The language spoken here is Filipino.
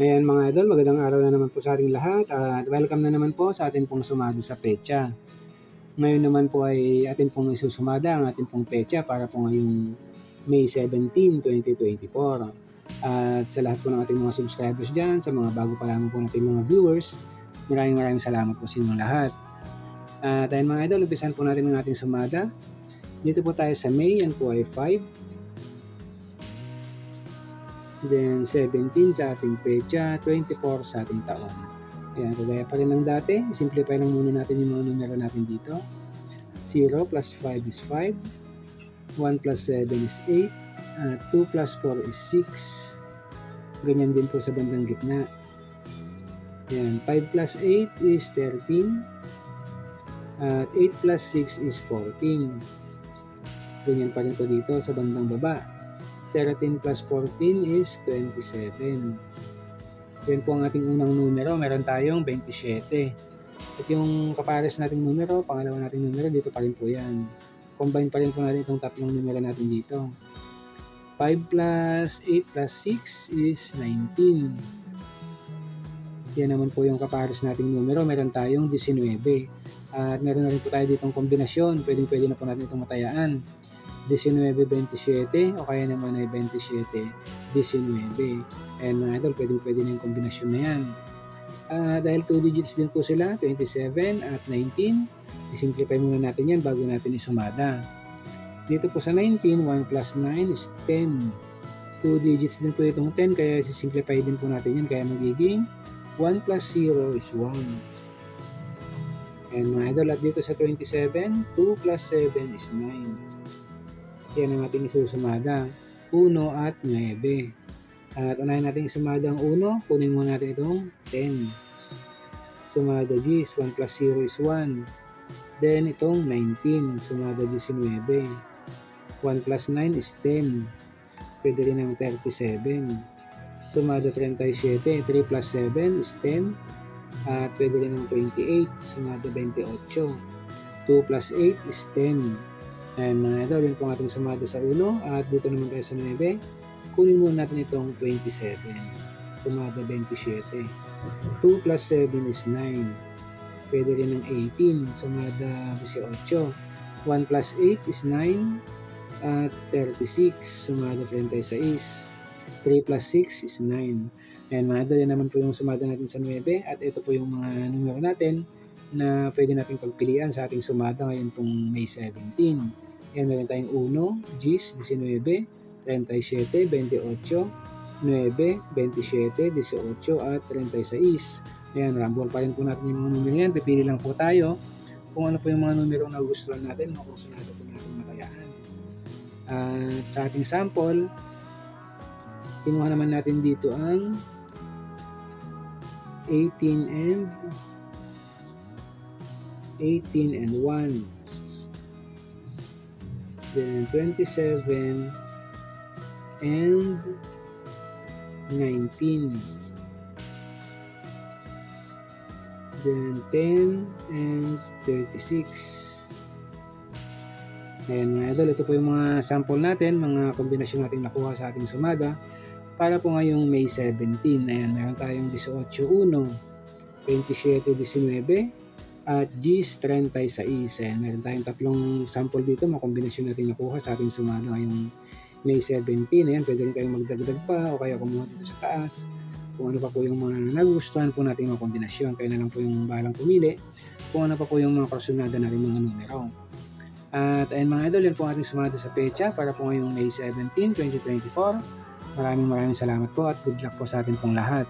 Ngayon mga idol, magandang araw na naman po sa ating lahat at welcome na naman po sa ating pong sumada sa pecha. Ngayon naman po ay atin pong isusumada ang ating pong pecha para po ngayong May 17, 2024. At sa lahat po ng ating mga subscribers dyan, sa mga bago pa lamang po nating mga viewers, maraming maraming salamat po sa inyong lahat. At ayun mga idol, umpisan po natin ang ating sumada. Dito po tayo sa May, yan po ay 5. Then 17 sa ating pecha, 24 sa ating taon. Ayan, kagaya pa rin ng dati. Simplify lang muna natin yung mga numero natin dito. 0 plus 5 is 5. 1 plus 7 is 8. Uh, 2 plus 4 is 6. Ganyan din po sa bandang gitna. Ayan, 5 plus 8 is 13. At 8 plus 6 is 14. Ganyan pa rin po dito sa bandang baba. 13 plus 14 is 27. Yan po ang ating unang numero. Meron tayong 27. At yung kapares nating numero, pangalawa nating numero, dito pa rin po yan. Combine pa rin po natin itong tatlong numero natin dito. 5 plus 8 plus 6 is 19. Yan naman po yung kapares nating numero. Meron tayong 19. At meron na rin po tayo ditong kombinasyon. Pwedeng pwede na po natin itong matayaan. 19-27 o kaya naman ay 27-19. And mga idol, pwede pwede na yung kombinasyon na yan. Uh, dahil 2 digits din po sila, 27 at 19, isimplify muna natin yan bago natin isumada. Dito po sa 19, 1 plus 9 is 10. 2 digits din po itong 10, kaya sisimplify din po natin yan, kaya magiging 1 plus 0 is 1. And mga idol, at dito sa 27, 2 plus 7 is 9. Yan ang ating isusumada. 1 at 9. At unahin natin isumada ang 1. Kunin muna natin itong 10. Sumada G's. 1 plus 0 is 1. Then itong 19. Sumada 19. 1 plus 9 is 10. Pwede rin ang 37. Sumada 37. 3 plus 7 is 10. At pwede rin ang 28. Sumada 28. 2 plus 8 is 10. And mga idol, yun po ating sumada sa 1. At dito naman tayo sa 9. Kunin muna natin itong 27. Sumada 27. 2 plus 7 is 9. Pwede rin ng 18. Sumada 18. 1 plus 8 is 9. At 36. Sumada 36. 3 plus 6 is 9. And mga idol, yan naman po yung sumada natin sa 9. At ito po yung mga numero natin na pwede natin pagpilian sa ating sumada ngayon pong May 17. Yan, meron tayong 1, Gis, 19, 37, 28, 9, 27, 18, at 36. Ayan, rambol pa rin po natin yung mga numero yan. Pipili lang po tayo kung ano po yung mga numero na gusto natin, mga kursunado po natin matayaan. At sa ating sample, kinuha naman natin dito ang 18 and 18 and 1 then 27 and 19 then 10 and 36 ayan mga idol ito po yung mga sample natin mga kombinasyon natin nakuha sa ating sumada para po ngayong May 17 ayan meron tayong 18 1 27 19 at G's 36. Ayan, meron tayong tatlong sample dito, mga kombinasyon natin nakuha sa ating sumano ngayong May 17. Ayan, pwede rin kayong magdagdag pa o kaya kumuha dito sa taas. Kung ano pa po yung mga nagustuhan po natin mga kombinasyon. Kaya na lang po yung balang pumili kung ano pa po yung mga kursunada natin mga numero. At ayun mga idol, yan po ating sumada sa pecha para po ngayong May 17, 2024. Maraming maraming salamat po at good luck po sa atin pong lahat.